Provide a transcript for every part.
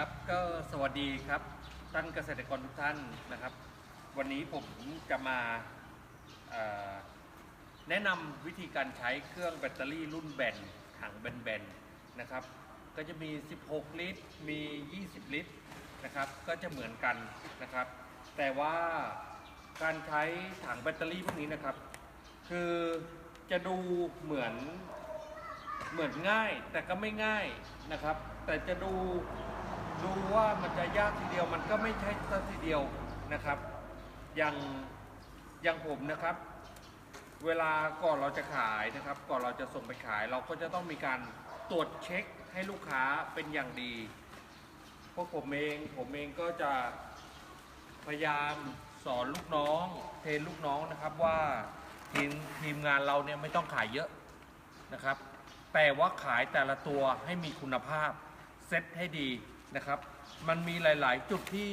ครับก็สวัสดีครับท่านเกษตรกรทุกท่านนะครับ วันนี้ผมจะมาแนะนำวิธีการใช้เครื่องแบตเตอรี่รุ่นแบนถังแบนๆนะครับ ก็จะมี 16 ลิตร มี 20 ลิตรนะครับ ก็จะเหมือนกันนะครับ แต่ว่าการใช้ถังแบตเตอรี่พวกนี้นะครับ คือจะดูเหมือนเหมือนง่ายแต่ก็ไม่ง่ายนะครับ แต่จะดู ดูว่ามันจะยากทีเดียวมันก็ไม่ใช่ซะทีเดียวนะครับ อย่างอย่างผมนะครับ เวลาก่อนเราจะขายนะครับ ก่อนเราจะส่งไปขาย เราก็จะต้องมีการตรวจเช็คให้ลูกค้าเป็นอย่างดีพวกผมเองผมเองก็จะพยายามสอนลูกน้อง เทรนลูกน้องนะครับว่าทีมทีมงานเราเนี่ยไม่ต้องขายเยอะนะครับ แต่ว่าขายแต่ละตัวให้มีคุณภาพเซ็ตให้ดี นะครับ มันมีหลาย ๆ จุดที่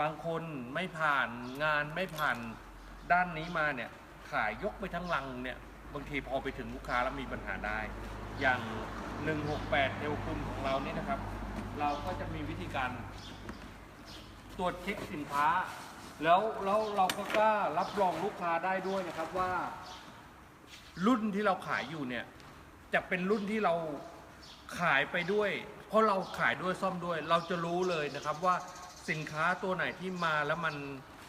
บางคนไม่ผ่านงานไม่ผ่านด้านนี้มาเนี่ยขายยกไปทั้งลังเนี่ยบางทีพอไปถึงลูกค้าแล้วมีปัญหาได้ อย่าง 168เทลคุณของเรานี่นะครับ เราก็จะมีวิธีการ ตรวจเช็คสินค้า แล้วแล้วเราก็กล้ารับรองลูกค้าได้ด้วยนะครับว่า รุ่นที่เราขายอยู่เนี่ย จะเป็นรุ่นที่เราขายไปด้วย เพราะเราขายด้วยซ่อมด้วย เราจะรู้เลยนะครับว่าสินค้าตัวไหนที่มาแล้วมัน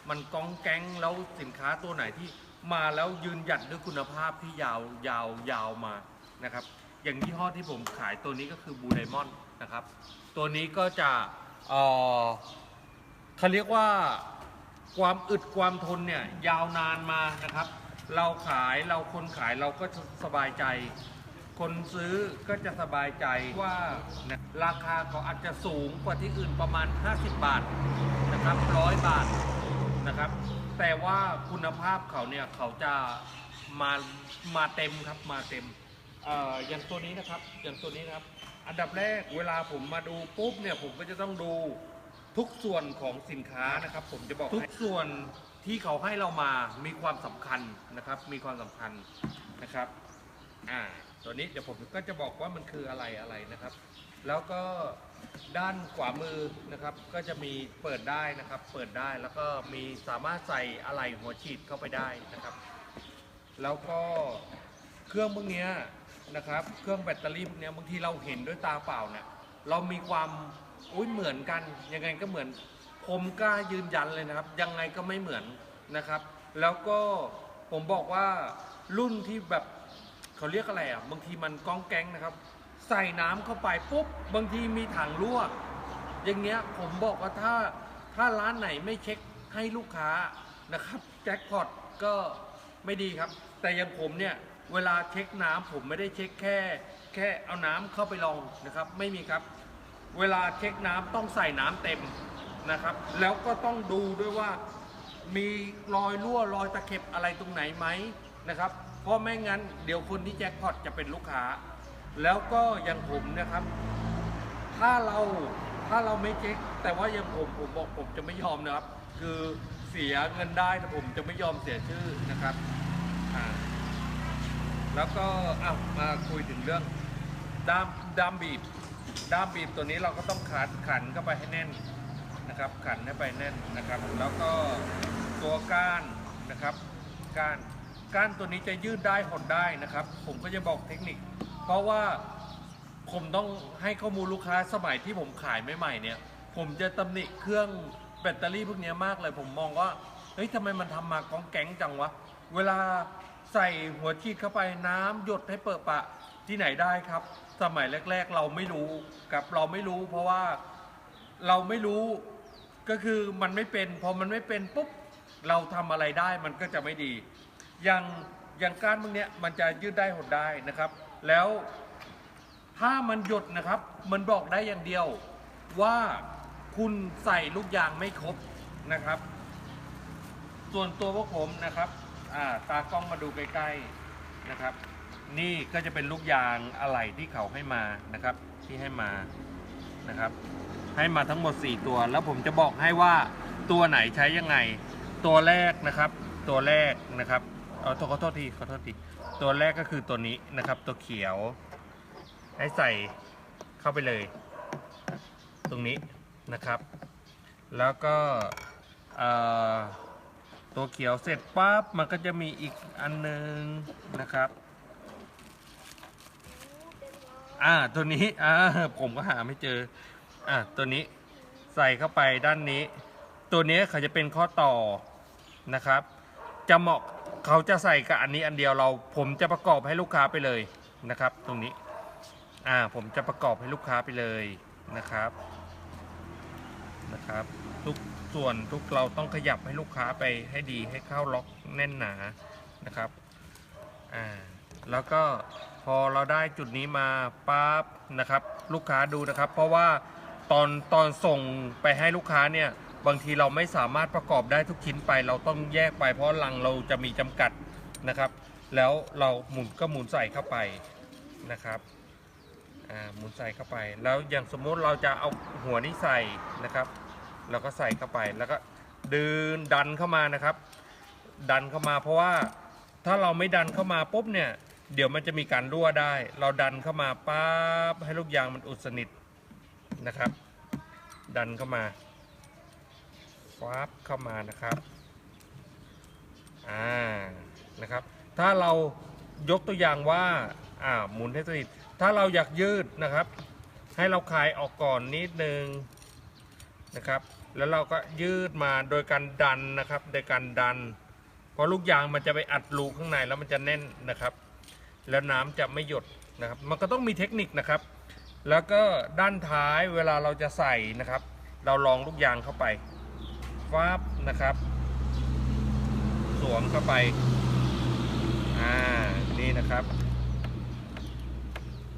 มันก้องแก๊งแล้วสินค้าตัวไหนที่มาแล้วยืนหยัดด้วยคุณภาพที่ยาวยาวยาวมานะครับ อย่างยี่ห้อที่ผมขายตัวนี้ก็คือบูไดมอนด์นะครับ ตัวนี้ก็จะเออเขาเรียกว่าความอึดความทนเนี่ยยาวนานมานะครับ เราขายเราคนขายเราก็สบายใจ คนซื้อก็จะสบายใจว่าราคาเขาอาจจะสูงกว่าที่อื่นประมาณ 50 บาทนะครับร้อยบาทนะครับ แต่ว่าคุณภาพเขาเนี่ยเขาจะมามาเต็มครับมาเต็มเอ่ออย่างตัวนี้นะครับอย่างตัวนี้นะครับ อันดับแรกเวลาผมมาดูปุ๊บเนี่ยผมก็จะต้องดูทุกส่วนของสินค้านะครับ ผมจะบอกทุกส่วนที่เขาให้เรามามีความสำคัญนะครับ มีความสำคัญนะครับ อ่า ตัวนี้เดี๋ยวผมก็จะบอกว่ามันคืออะไรอะไรนะครับ แล้วก็ด้านขวามือนะครับ ก็จะมีเปิดได้นะครับ เปิดได้แล้วก็มีสามารถใส่อะไหล่หัวฉีดเข้าไปได้นะครับ แล้วก็เครื่องพวกนี้นะครับ เครื่องแบตเตอรี่พวกนี้บางทีเราเห็นด้วยตาเปล่าเนี่ยเรามีความอุ้ยเหมือนกันยังไงก็เหมือน ผมกล้ายืนยันเลยนะครับ ยังไงก็ไม่เหมือนนะครับ แล้วก็ผมบอกว่ารุ่นที่แบบ เขาเรียกอะไรอะ บางทีมันก้องแก๊งนะครับ ใส่น้ำเข้าไปปุ๊บบางทีมีถังรั่วอย่างเงี้ยผมบอกว่าถ้าถ้าร้านไหนไม่เช็คให้ลูกค้านะครับแจ็คพอตก็ไม่ดีครับ แต่อย่างผมเนี่ยเวลาเช็คน้ำผมไม่ได้เช็คแค่ แค่เอาน้ำเข้าไปลองนะครับ ไม่มีครับ เวลาเช็คน้ำต้องใส่น้ำเต็มนะครับ แล้วก็ต้องดูด้วยว่ามีรอยรั่วรอยตะเข็บอะไรตรงไหนไหมนะครับ เพราะไม่งั้นเดี๋ยวคนที่แจ็คพอตจะเป็นลูกค้า แล้วก็อย่างผมนะครับ ถ้าเราถ้าเราไม่เช็คแต่ว่าอย่างผมผมบอกผมจะไม่ยอมนะครับ คือเสียเงินได้แต่ผมจะไม่ยอมเสียชื่อนะครับอ่าแล้วก็อะมาคุยถึงเรื่องด้ามด้ามบีบ ด้ามบีบตัวนี้เราก็ต้องขันขันเข้าไปให้แน่นนะครับ ขันให้ไปแน่นนะครับ แล้วก็ตัวก้านนะครับ ก้าน ก้านตัวนี้จะยืดได้หดได้นะครับ ผมก็จะบอกเทคนิค เพราะว่าผมต้องให้ข้อมูลลูกค้าสมัยที่ผมขายใหม่ๆเนี่ย ผมจะตำหนิเครื่องแบตเตอรี่พวกนี้มากเลย ผมมองว่าเฮ้ยทำไมมันทำมากองแก๊งจังวะ เวลาใส่หัวฉีดเข้าไปน้ำหยดให้เปิดปะที่ไหนได้ครับ สมัยแรก ๆ เราไม่รู้กับเราไม่รู้ เพราะว่าเราไม่รู้ก็คือมันไม่เป็นพอมันไม่เป็นปุ๊บเราทำอะไรได้มันก็จะไม่ดี อย่างอย่างการพวกเนี้ยมันจะยืดได้หดได้นะครับ แล้วถ้ามันหยดนะครับ มันบอกได้อย่างเดียวว่าคุณใส่ลูกยางไม่ครบนะครับ ส่วนตัวพวกผมนะครับาตากล้องมาดูใกล้ๆนะครับ นี่ก็จะเป็นลูกยางอะไหล่ที่เขาให้มานะครับ ที่ให้มานะครับ ให้มาทั้งหมด 4 ตัว แล้วผมจะบอกให้ว่าตัวไหนใช้ยังไง ตัวแรกนะครับ ตัวแรกนะครับ เอาขอโทษทีขอโทษทีตัวแรกก็คือตัวนี้นะครับ ตัวเขียว ให้ใส่เข้าไปเลย ตรงนี้นะครับ แล้วก็ตัวเขียวเสร็จปั๊บมันก็จะมีอีกอันหนึงนะครับอ่าตัวนี้อ่าผมก็หาไม่เจออ่าตัวนี้ใส่เข้าไปด้านนี้ ตัวนี้เขาจะเป็นข้อต่อนะครับ จะเหมาะ เขาจะใส่กับอันนี้อันเดียวเราผมจะประกอบให้ลูกค้าไปเลยนะครับ ตรงนี้อ่าผมจะประกอบให้ลูกค้าไปเลยนะครับนะครับ ทุกส่วนทุกเราต้องขยับให้ลูกค้าไปให้ดีให้เข้าล็อกแน่นหนานะครับอ่าแล้วก็พอเราได้จุดนี้มาปั๊บนะครับ ลูกค้าดูนะครับ เพราะว่าตอนตอนส่งไปให้ลูกค้าเนี่ย บางทีเราไม่สามารถประกอบได้ทุกชิ้นไป เราต้องแยกไปเพราะลังเราจะมีจำกัดนะครับ แล้วเราหมุนก็หมุนใส่เข้าไปนะครับหมุนใส่เข้าไป แล้วอย่างสมมุติเราจะเอาหัวนี้ใส่นะครับเราก็ใส่เข้าไปแล้วก็ดึงดันเข้ามานะครับ ดันเข้ามาเพราะว่าถ้าเราไม่ดันเข้ามาปุ๊บเนี่ยเดี๋ยวมันจะมีการรั่วได้ เราดันเข้ามาปั๊บให้ลูกยางมันอุดสนิทนะครับ ดันเข้ามา ฟับเข้ามานะครับอ่านะครับ ถ้าเรายกตัวอย่างว่าอ่าหมุนให้สนิทถ้าเราอยากยืดนะครับ ให้เราคลายออกก่อนนิดนึงนะครับ แล้วเราก็ยืดมาโดยการดันนะครับ โดยการดันเพราะลูกยางมันจะไปอัดรูข้างในแล้วมันจะแน่นนะครับ แล้วน้ำจะไม่หยดนะครับ มันก็ต้องมีเทคนิคนะครับ แล้วก็ด้านท้ายเวลาเราจะใส่นะครับ เราลองลูกยางเข้าไป ฟับนะครับ สวมเข้าไป อ่า นี่นะครับ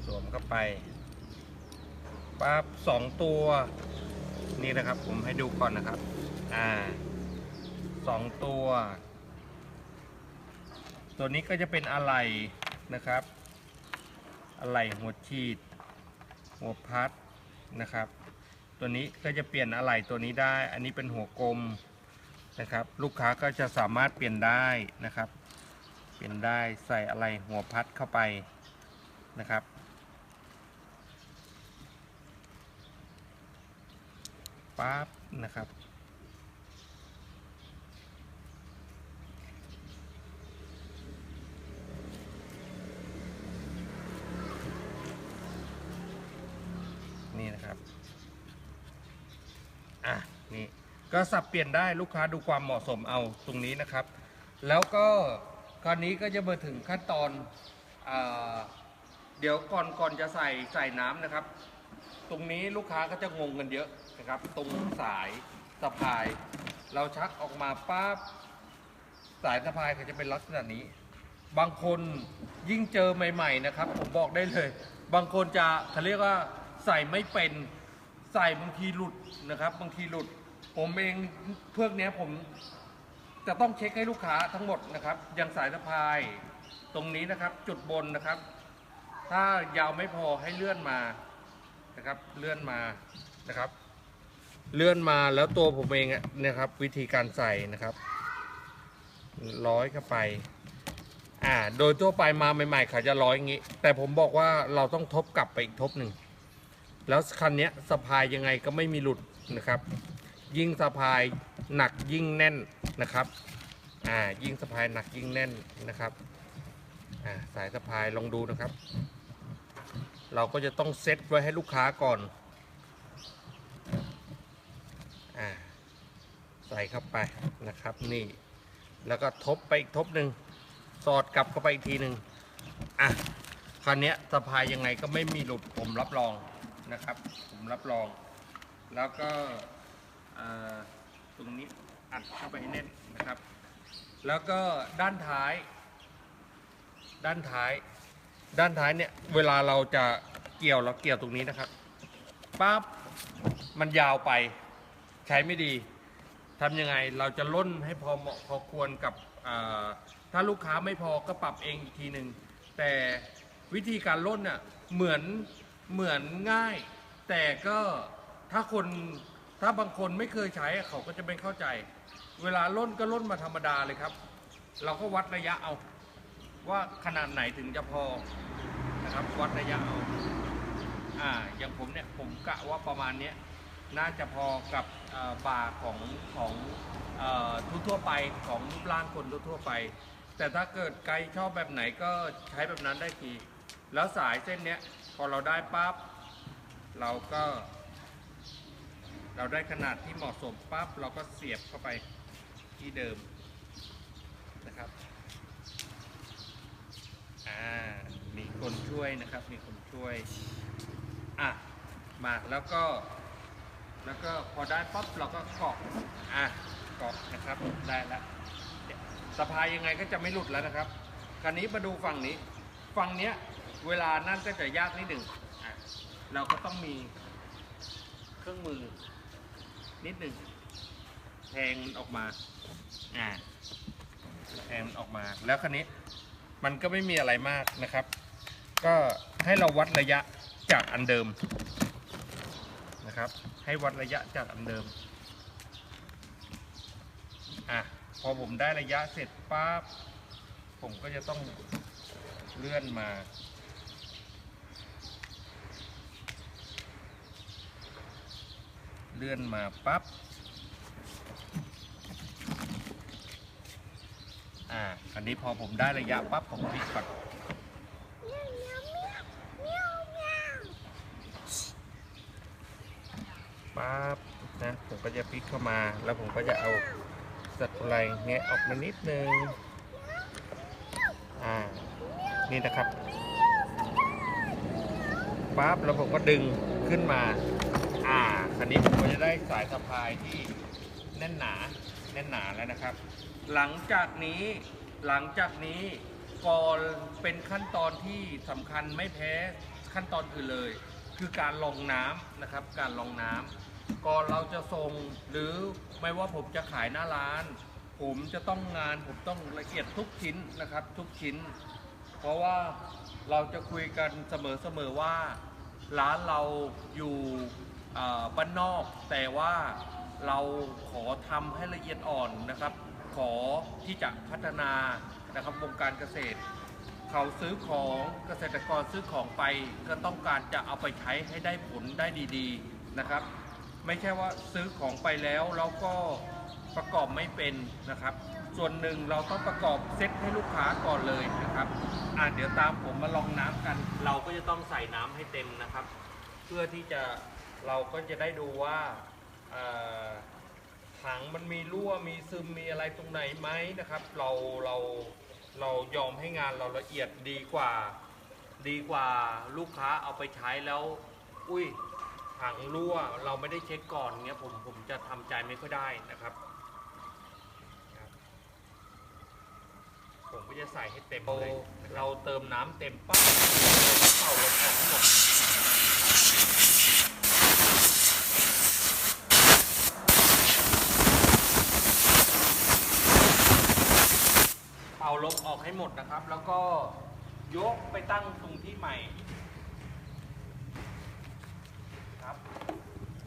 สวมเข้าไปปั๊บสองตัว นี่นะครับ ผมให้ดูก่อนนะครับ อ่าสองตัว ตัวนี้ก็จะเป็นอะไหล่นะครับ อะไหล่หัวฉีด หัวพัดนะครับ ตัวนี้ก็จะเปลี่ยนอะไหล่ตัวนี้ได้ อันนี้เป็นหัวกลมนะครับ ลูกค้าก็จะสามารถเปลี่ยนได้นะครับ เปลี่ยนได้ใส่อะไรหัวพัดเข้าไปนะครับ ปั๊บนะครับ นี่นะครับ อะนี่ก็สับเปลี่ยนได้ลูกค้าดูความเหมาะสมเอาตรงนี้นะครับ แล้วก็คราวนี้ก็จะมาถึงขั้นตอนอเดี๋ยวก่อนก่อนจะใส่ใส่น้ำนะครับ ตรงนี้ลูกค้าก็จะงงกันเยอะนะครับ ตรงสายสะพาย เราชักออกมาปั๊บสายสะพายก็จะเป็นลักษณะนี้ บางคนยิ่งเจอใหม่ ๆ นะครับ ผมบอกได้เลย บางคนจะเขาเรียกว่าใส่ไม่เป็น ใส่บางทีหลุดนะครับ บางทีหลุด ผมเองเพื่อเนี้ผมจะต้องเช็คให้ลูกค้าทั้งหมดนะครับอย่างสายสะพายตรงนี้นะครับ จุดบนนะครับ ถ้ายาวไม่พอให้เลื่อนมานะครับ เลื่อนมานะครับ เลื่อนมาแล้วตัวผมเองนะครับ วิธีการใส่นะครับ ร้อยเข้าไป อ่า โดยทั่วไปมาใหม่ๆเขาจะร้อยอย่างนี้ แต่ผมบอกว่าเราต้องทบกลับไปอีกทบหนึ่ง แล้วคันนี้สะพายยังไงก็ไม่มีหลุดนะครับ ยิ่งสะพายหนักยิ่งแน่นนะครับอ่ายิ่งสะพายหนักยิ่งแน่นนะครับอ่าสายสะพายลองดูนะครับ เราก็จะต้องเซ็ตไว้ให้ลูกค้าก่อนอ่าใส่เข้าไปนะครับนี่ แล้วก็ทบไปอีกทบหนึ่งสอดกลับเข้าไปอีกทีหนึ่งอะคราวเนี้สะพายยังไงก็ไม่มีหลุดผมรับรอง นะครับ ผมรับรอง แล้วก็ตรงนี้อัดเข้าไปให้แน่นนะครับ แล้วก็ด้านท้าย ด้านท้าย ด้านท้ายเนี่ยเวลาเราจะเกี่ยวเราเกี่ยวตรงนี้นะครับปั๊บมันยาวไปใช้ไม่ดีทำยังไงเราจะล่นให้พอเหมาะพอควรกับถ้าลูกค้าไม่พอก็ปรับเองอีกทีหนึ่งแต่วิธีการล่นน่ะเหมือน เหมือนง่าย แต่ก็ถ้าคนถ้าบางคนไม่เคยใช้เขาก็จะไม่เข้าใจ เวลาล่นก็ล่นมาธรรมดาเลยครับ เราก็วัดระยะเอา ว่าขนาดไหนถึงจะพอนะครับวัดระยะเอาอ่าอย่างผมเนี่ยผมกะว่าประมาณเนี้ยน่าจะพอกับบาของของอ่อทั่วๆไปของรูปร่างคนทั่วๆไป แต่ถ้าเกิดไกด์ชอบแบบไหนก็ใช้แบบนั้นได้ทีแล้วสายเส้นเนี้ย พอเราได้ปั๊บเราก็ เราได้ขนาดที่เหมาะสมปั๊บเราก็เสียบเข้าไปที่เดิมนะครับอ่ามีคนช่วยนะครับ มีคนช่วยอะมาแล้วก็ แล้วก็พอได้ปั๊บเราก็เกาะอะเกาะนะครับได้แล้วสะพายยังไงก็จะไม่หลุดแล้วนะครับ คราวนี้มาดูฝั่งนี้ ฝั่งเนี้ย เวลานั่นก็จะยากนิดหนึ่งอะเราก็ต้องมีเครื่องมือนิดหนึ่งแทงมันออกมาอ่าแทงมันออกมา แล้วคราวนี้มันก็ไม่มีอะไรมากนะครับ ก็ให้เราวัดระยะจากอันเดิมนะครับ ให้วัดระยะจากอันเดิมอะพอผมได้ระยะเสร็จปั๊บผมก็จะต้องเลื่อนมา เลื่อนมาปั๊บอ่าอันนี้พอผมได้ระยะปั๊บผมพลิกก่อนปั๊บนะผมก็จะพลิกเข้ามา แล้วผมก็จะเอาสัตว์อะไรแงะออกมานิดนึงอ่านี่นะครับปั๊บแล้วผมก็ดึงขึ้นมา คันนี้ผมก็จะได้สายสะพายที่แน่นหนาแน่นหนาแล้วนะครับ หลังจากนี้หลังจากนี้ก่อนเป็นขั้นตอนที่สำคัญไม่แพ้ขั้นตอนอื่นเลย คือการลงน้ำนะครับ การลงน้ำก่อนเราจะส่งหรือไม่ว่าผมจะขายหน้าร้าน ผมจะต้องงานผมต้องละเอียดทุกชิ้นนะครับ ทุกชิ้น เพราะว่าเราจะคุยกันเสมอๆว่า ร้านเราอยู่ บ้านนอก แต่ว่าเราขอทำให้ละเอียดอ่อนนะครับ ขอที่จะพัฒนานะครับวงการเกษตร เขาซื้อของเกษตรกรซื้อของไป ก็ต้องการจะเอาไปใช้ให้ได้ผลได้ดีๆนะครับ ไม่ใช่ว่าซื้อของไปแล้วแล้วก็ประกอบไม่เป็นนะครับ ส่วนหนึ่งเราต้องประกอบเซตให้ลูกค้าก่อนเลยนะครับอะเดี๋ยวตามผมมาลองน้ำกัน เราก็จะต้องใส่น้ำให้เต็มนะครับ เพื่อที่จะ เราก็จะได้ดูว่าเอ่อถังมันมีรั่วมีซึมมีอะไรตรงไหนไหมนะครับ เราเราเรายอมให้งานเราละเอียดดีกว่า ดีกว่าลูกค้าเอาไปใช้แล้ว อุ้ยถังรั่วเราไม่ได้เช็คก่อนเงี้ยผมผมจะทำใจไม่ค่อยได้นะครับครับผมก็จะใส่ให้เต็มเลย เราเติมน้ำเต็มปั๊บเป่าลมออกให้หมด เป่าลมออก ให้หมดนะครับ แล้วก็ยกไปตั้งตรงที่ใหม่ครับ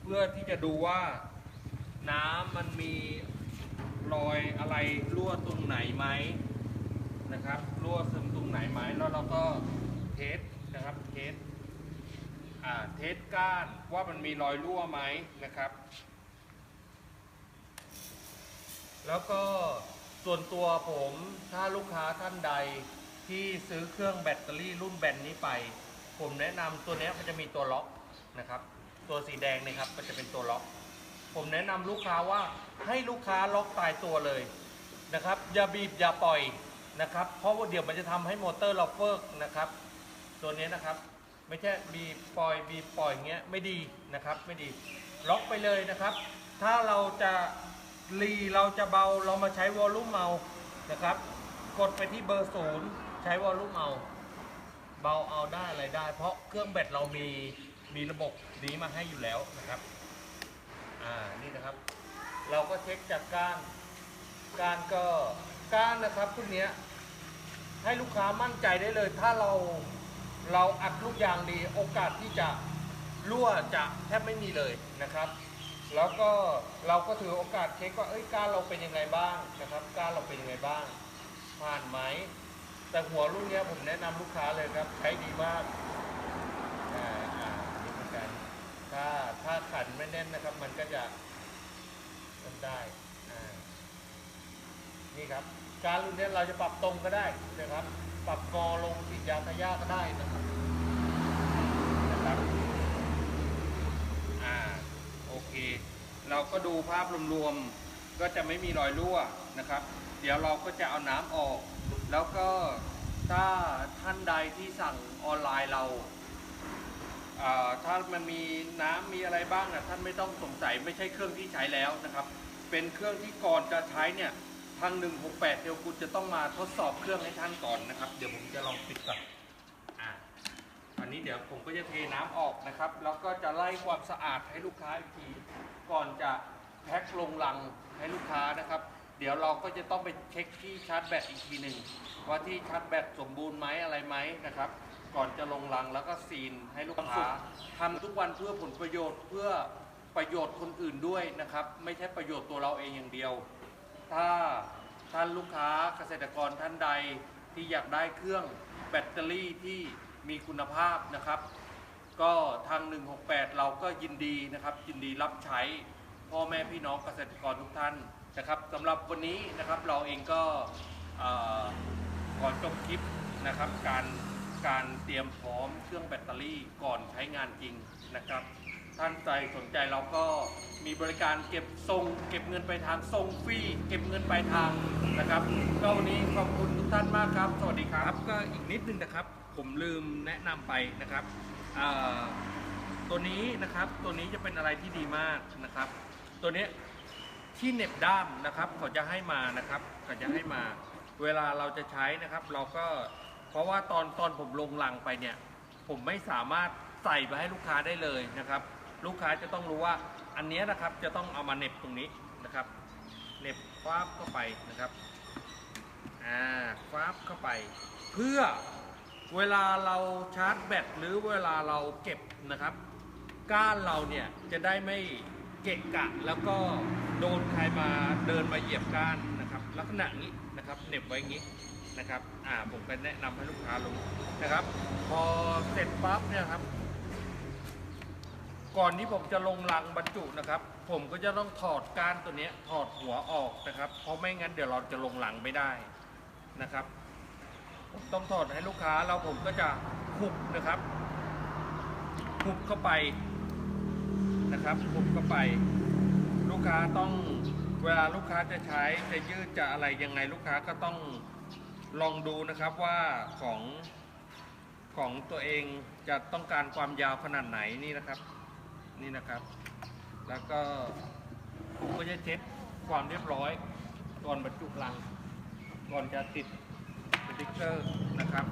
เพื่อที่จะดูว่าน้ำมันมีรอยอะไรรั่วตรงไหนไหมนะครับรั่วซึมตรงไหนไหมแล้วเราก็เทสนะครับเทสอ่าเทสก้านว่ามันมีรอยรั่วไหมนะครับ แล้วก็ ส่วนตัวผมถ้าลูกค้าท่านใดที่ซื้อเครื่องแบตเตอรี่รุ่นแบนนี้ไป ผมแนะนำตัวนี้มันจะมีตัวล็อกนะครับ ตัวสีแดงนะครับมันจะเป็นตัวล็อก ผมแนะนำลูกค้าว่าให้ลูกค้าล็อกตายตัวเลยนะครับ อย่าบีบอย่าปล่อยนะครับ เพราะว่าเดี๋ยวมันจะทำให้มอเตอร์เราเฟิกนะครับ ตัวนี้นะครับไม่ใช่บีบปล่อยบีบปล่อยอย่างเงี้ยไม่ดีนะครับไม่ดีล็อกไปเลยนะครับ ถ้าเราจะ รีเราจะเบาเรามาใช้วอลลุ่มเมานะครับ กดไปที่เบอร์ศูนย์ใช้วอลลุ่มเอา เบาเอาได้อะไรได้ เพราะเครื่องแบตเรามีมีระบบนี้มาให้อยู่แล้วนะครับ อ่านี่นะครับ เราก็เช็คจากก้านก้านก็ก้านนะครับพวกเนี้ยให้ลูกค้ามั่นใจได้เลย ถ้าเราเราอัดลูกยางดีโอกาสที่จะรั่วจะแทบไม่มีเลยนะครับ แล้วก็เราก็ถือโอกาสเช็คว่าเอ้ยกานเราเป็นยังไงบ้างนะครับกานเราเป็นยังไงบ้าง ผ่านไหม แต่หัวรุ่นเนี้ยผมแนะนำลูกค้าเลยครับใช้ดีมากอ่าอ่านี่เหมือนกันถ้าถ้าขันไม่แน่นนะครับ มันก็จะมันได้อ่านี่ครับ การรุ่นนี้เราจะปรับตรงก็ได้นะครับ ปรับกอลงติดยางขย่าก็ได้นะครับนะครับ อ่า โอเราก็ดูภาพรวมๆก็จะไม่มีรอยรั่วนะครับ เดี๋ยวเราก็จะเอาน้ำออก แล้วก็ถ้าท่านใดที่สั่งออนไลน์เราถ้ามันมีน้ำมีอะไรบ้างนะท่านไม่ต้องสงสัยไม่ใช่เครื่องที่ใช้แล้วนะครับ เป็นเครื่องที่ก่อนจะใช้เนี่ยทาง168เทลคุณจะต้องมาทดสอบเครื่องให้ท่านก่อนนะครับ เดี๋ยวผมจะลองปิดก่อน นี้เดี๋ยวผมก็จะเทน้ำออกนะครับ แล้วก็จะไล่ความสะอาดให้ลูกค้าอีกทีก่อนจะแพ็คลงลังให้ลูกค้านะครับ เดี๋ยวเราก็จะต้องไปเช็คที่ชาร์จแบตอีกทีหนึ่งว่าที่ชาร์จแบตสมบูรณ์ไหมอะไรไหมนะครับ ก่อนจะลงลังแล้วก็ซีนให้ลูกค้าทำทุกวันเพื่อผลประโยชน์เพื่อประโยชน์คนอื่นด้วยนะครับ ไม่ใช่ประโยชน์ตัวเราเองอย่างเดียว ถ้าท่านลูกค้าเกษตรกรท่านใดที่อยากได้เครื่องแบตเตอรี่ที่ มีคุณภาพนะครับ ก็ทาง 168 เราก็ยินดีนะครับ ยินดีรับใช้พ่อแม่พี่น้องเกษตรกรทุกท่านนะครับสำหรับวันนี้นะครับเราเองก็ก่อนจบคลิปนะครับ การการเตรียมพร้อมเครื่องแบตเตอรี่ก่อนใช้งานจริงนะครับ ท่านใจสนใจเราก็มีบริการเก็บทรงเก็บเงินไปทางส่งฟรีเก็บเงินไปทางนะครับก็วันนี้ขอบคุณทุกท่านมากครับ สวัสดีครับก็อีกนิดนึงนะครับ ผมลืมแนะนำไปนะครับตัวนี้นะครับตัวนี้จะเป็นอะไรที่ดีมากนะครับ ตัวนี้ที่เน็บด้ามนะครับเขาจะให้มานะครับเขาจะให้มา เวลาเราจะใช้นะครับ เราก็เพราะว่าตอนตอนผมลงลังไปเนี่ย ผมไม่สามารถใส่ไปให้ลูกค้าได้เลยนะครับ ลูกค้าจะต้องรู้ว่าอันนี้นะครับจะต้องเอามาเน็บตรงนี้นะครับเน็บคว้าบเข้าไปนะครับอ่าคว้าบเข้าไป เพื่อ เวลาเราชาร์จแบตหรือเวลาเราเก็บนะครับ ก้านเราเนี่ยจะได้ไม่เกะกะแล้วก็โดนใครมาเดินมาเหยียบก้านนะครับ ลักษณะนี้นะครับเหน็บไว้งี้นะครับอ่าผมก็แนะนำให้ลูกค้ารู้นะครับ พอเสร็จปั๊บเนี่ยครับ ก่อนที่ผมจะลงลังบรรจุนะครับ ผมก็จะต้องถอดก้านตัวนี้ถอดหัวออกนะครับ เพราะไม่งั้นเดี๋ยวเราจะลงลังไม่ได้นะครับ ต้องถอดให้ลูกค้าแล้วผมก็จะหุบนะครับหุบเข้าไปนะครับหุบเข้าไป ลูกค้าต้องเวลาลูกค้าจะใช้จะยืดจะอะไรยังไงลูกค้าก็ต้องลองดูนะครับว่าของของตัวเองจะต้องการความยาวขนาดไหนนี่นะครับ นี่นะครับ แล้วก็ผมก็จะเช็คความเรียบร้อยก่อนบรรจุลังก่อนจะติด ติ๊กเกอร์นะครับ